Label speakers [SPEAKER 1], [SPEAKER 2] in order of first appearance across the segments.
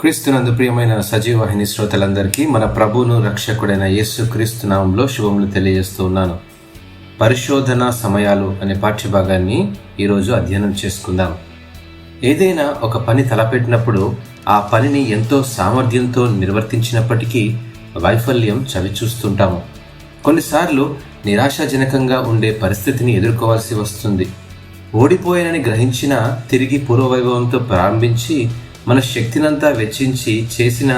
[SPEAKER 1] క్రీస్తునందు ప్రియమైన సజీవవాహిని శ్రోతలందరికీ మన ప్రభును రక్షకుడైన యేసు క్రీస్తు నామంలో శుభములు తెలియజేస్తూ ఉన్నాను. పరిశోధన సమయాలు అనే పాఠ్యభాగాన్ని ఈరోజు అధ్యయనం చేసుకుందాం. ఏదైనా ఒక పని తలపెట్టినప్పుడు ఆ పనిని ఎంతో సామర్థ్యంతో నిర్వర్తించినప్పటికీ వైఫల్యం చవిచూస్తుంటాము. కొన్నిసార్లు నిరాశాజనకంగా ఉండే పరిస్థితిని ఎదుర్కోవాల్సి వస్తుంది. ఓడిపోయానని గ్రహించిన తిరిగి పూర్వవైభవంతో ప్రారంభించి మన శక్తినంతా వెచ్చించి చేసిన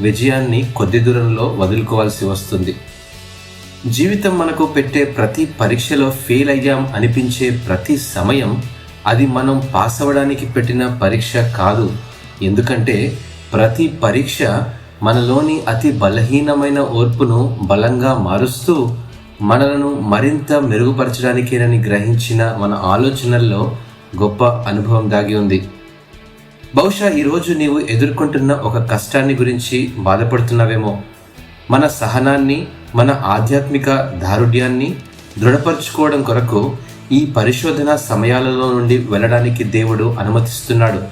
[SPEAKER 1] విజయాన్ని కొద్ది దూరంలో వదులుకోవాల్సి వస్తుంది. జీవితం మనకు పెట్టే ప్రతి పరీక్షలో ఫెయిల్ అయ్యాం అనిపించే ప్రతి సమయం అది మనం పాస్ అవ్వడానికి పెట్టిన పరీక్ష కాదు. ఎందుకంటే ప్రతి పరీక్ష మనలోని అతి బలహీనమైన ఓర్పును బలంగా మారుస్తూ మనలను మరింత మెరుగుపరచడానికేనని గ్రహించిన మన ఆలోచనల్లో గొప్ప అనుభవం దాగి ఉంది. బహుశా ఈరోజు నీవు ఎదుర్కొంటున్న ఒక కష్టాన్ని గురించి బాధపడుతున్నావేమో. మన సహనాన్ని మన ఆధ్యాత్మిక దారుఢ్యాన్ని దృఢపరచుకోవడం కొరకు ఈ పరిశోధన సమయాలలో నుండి వెళ్ళడానికి దేవుడు అనుమతిస్తున్నాడు.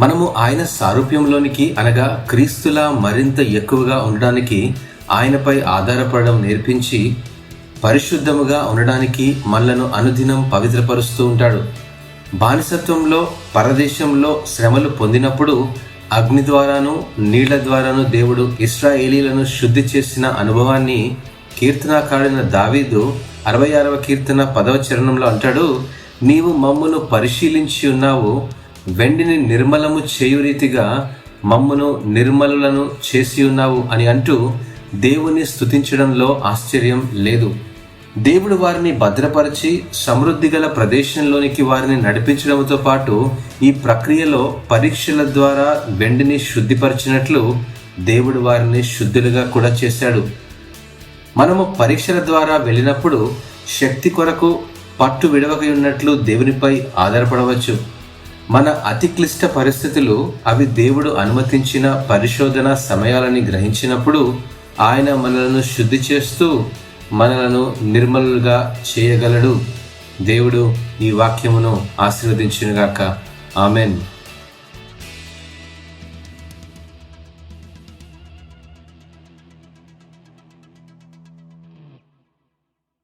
[SPEAKER 1] మనము ఆయన సారూప్యంలోనికి అనగా క్రీస్తులా మరింత ఎక్కువగా ఉండడానికి ఆయనపై ఆధారపడడం నేర్పించి పరిశుద్ధముగా ఉండడానికి మనలను అనుదినం పవిత్రపరుస్తూ ఉంటాడు. బానిసత్వంలో పరదేశంలో శ్రమలు పొందినప్పుడు అగ్ని ద్వారాను నీళ్ళ ద్వారాను దేవుడు ఇస్రాయేలీలను శుద్ధి చేసిన అనుభవాన్ని కీర్తనాకాడిన దావీదు అరవై ఆరవ కీర్తన పదవ చరణంలో అంటాడు నీవు మమ్మును పరిశీలించి ఉన్నావు వెండిని నిర్మలము చేయు రీతిగా మమ్మును నిర్మలులను చేసి ఉన్నావు అని అంటూ దేవుని స్తుతించడంలో ఆశ్చర్యం లేదు. దేవుడు వారిని భద్రపరిచి సమృద్ధి గల ప్రదేశంలోనికి వారిని నడిపించడంతో పాటు ఈ ప్రక్రియలో పరీక్షల ద్వారా వెండిని శుద్ధిపరిచినట్లు దేవుడు వారిని శుద్ధులుగా కూడా చేశాడు. మనము పరీక్షల ద్వారా వెళ్ళినప్పుడు శక్తి కొరకు పట్టు విడవక ఉన్నట్లు దేవునిపై ఆధారపడవచ్చు. మన అతి క్లిష్ట పరిస్థితులు అవి దేవుడు అనుమతించిన పరిశోధన సమయాలని గ్రహించినప్పుడు ఆయన మనలను శుద్ధి చేస్తూ మనలను నిర్మలుగా చేయగలడు. దేవుడు ఈ వాక్యమును ఆశీర్వదించినగాక. ఆమెన్.